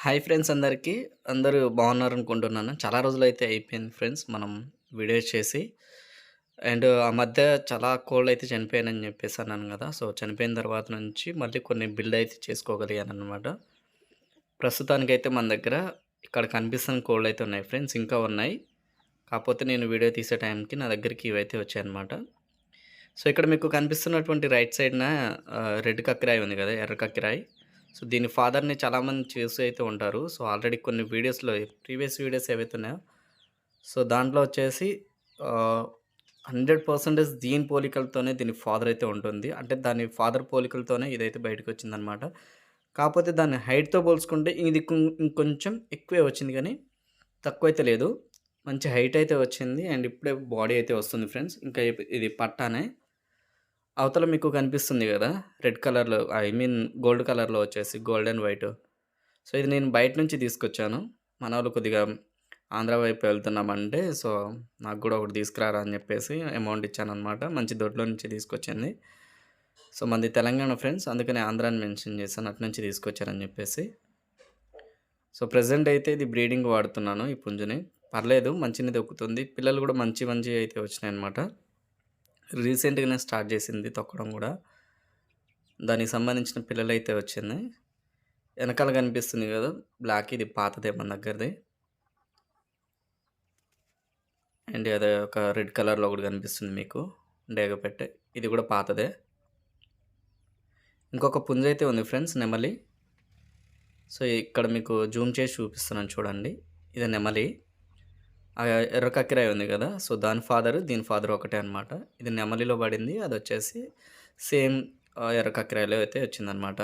Hi friends అందరికీ. అందరూ బాగున్నారనుకుంటున్నాను. చాలా రోజులైతే అయిపోయింది ఫ్రెండ్స్ మనం వీడియో చేసి. అండ్ ఆ మధ్య చాలా కోళ్ళైతే చనిపోయానని చెప్పేసి అన్నాను కదా సో, చనిపోయిన తర్వాత నుంచి మళ్ళీ కొన్ని బిల్డ్ అయితే చేసుకోగలిగాననమాట. ప్రస్తుతానికైతే మన దగ్గర ఇక్కడ కనిపిస్తున్న అయితే ఉన్నాయి ఫ్రెండ్స్. ఇంకా ఉన్నాయి. కాకపోతే నేను వీడియో తీసే టైంకి నా దగ్గరికి ఇవైతే వచ్చాయన్నమాట. సో, ఇక్కడ మీకు కనిపిస్తున్నటువంటి రైట్ సైడ్‌న రెడ్ కక్కిరాయి ఉంది కదా ఎర్ర కక్కిరాయి. సో, దీని ఫాదర్‌ని చాలామంది చూసి అయితే ఉంటారు. సో, ఆల్రెడీ కొన్ని వీడియోస్‌లో ప్రీవియస్ వీడియోస్ ఏవైతే ఉన్నాయో, సో, దాంట్లో వచ్చేసి హండ్రెడ్ పర్సెంటేజ్ దీని పోలికలతోనే దీని ఫాదర్ అయితే ఉంటుంది. అంటే దాని ఫాదర్ పోలికలతోనే ఇదైతే బయటకొచ్చిందనమాట. కాకపోతే దాని హైట్‌తో పోల్చుకుంటే ఇది ఇంకొంచెం ఎక్కువే వచ్చింది గానీ, తక్కువైతే లేదు. మంచి హైట్ అయితే వచ్చింది. అండ్ ఇప్పుడే బాడీ అయితే వస్తుంది ఫ్రెండ్స్. ఇంకా ఇది పట్టానే. అవతల మీకు కనిపిస్తుంది కదా రెడ్ కలర్‌లో ఐ మీన్ గోల్డ్ కలర్‌లో వచ్చేసి గోల్డ్ అండ్ వైట్. సో, ఇది నేను బయట నుంచి తీసుకొచ్చాను. మన వాళ్ళు కొద్దిగా ఆంధ్ర వైపు వెళ్తున్నామంటే, సో, నాకు కూడా ఒకటి తీసుకురారా అని చెప్పేసి అమౌంట్ ఇచ్చాననమాట. మంచి దొడ్లో నుంచి తీసుకొచ్చింది. సో, మంది తెలంగాణ ఫ్రెండ్స్. అందుకని ఆంధ్రాని మెన్షన్ చేశాను. అటు నుంచి తీసుకొచ్చారని చెప్పేసి. సో, ప్రజెంట్ అయితే ఇది బ్రీడింగ్ వాడుతున్నాను ఈ పుంజుని. పర్లేదు మంచిని దొక్కుతుంది. పిల్లలు కూడా మంచి మంచి అయితే వచ్చినాయన్నమాట. రీసెంట్‌గానే స్టార్ట్ చేసింది తొక్కడం కూడా దానికి సంబంధించిన పిల్లలు అయితే వచ్చింది. వెనకాల కనిపిస్తుంది కదా బ్లాక్ ఇది పాతదే మన దగ్గరది. అండ్ అదే ఒక రెడ్ కలర్‌లో ఒకటి కనిపిస్తుంది మీకు. డేగపెట్టె. ఇది కూడా పాతదే. ఇంకొక పుంజైతే ఉంది ఫ్రెండ్స్ నెమలి. సో, ఇక్కడ మీకు జూమ్ చేసి చూపిస్తున్నాను చూడండి. ఇది నెమలి. ఎర్ర కక్కిరాయి ఉంది కదా సో, దాని ఫాదర్, దీని ఫాదర్ ఒకటే అనమాట. ఇది నెమలిలో పడింది. అది వచ్చేసి సేమ్ ఎర్ర కక్కిరాయిలో అయితే వచ్చిందనమాట.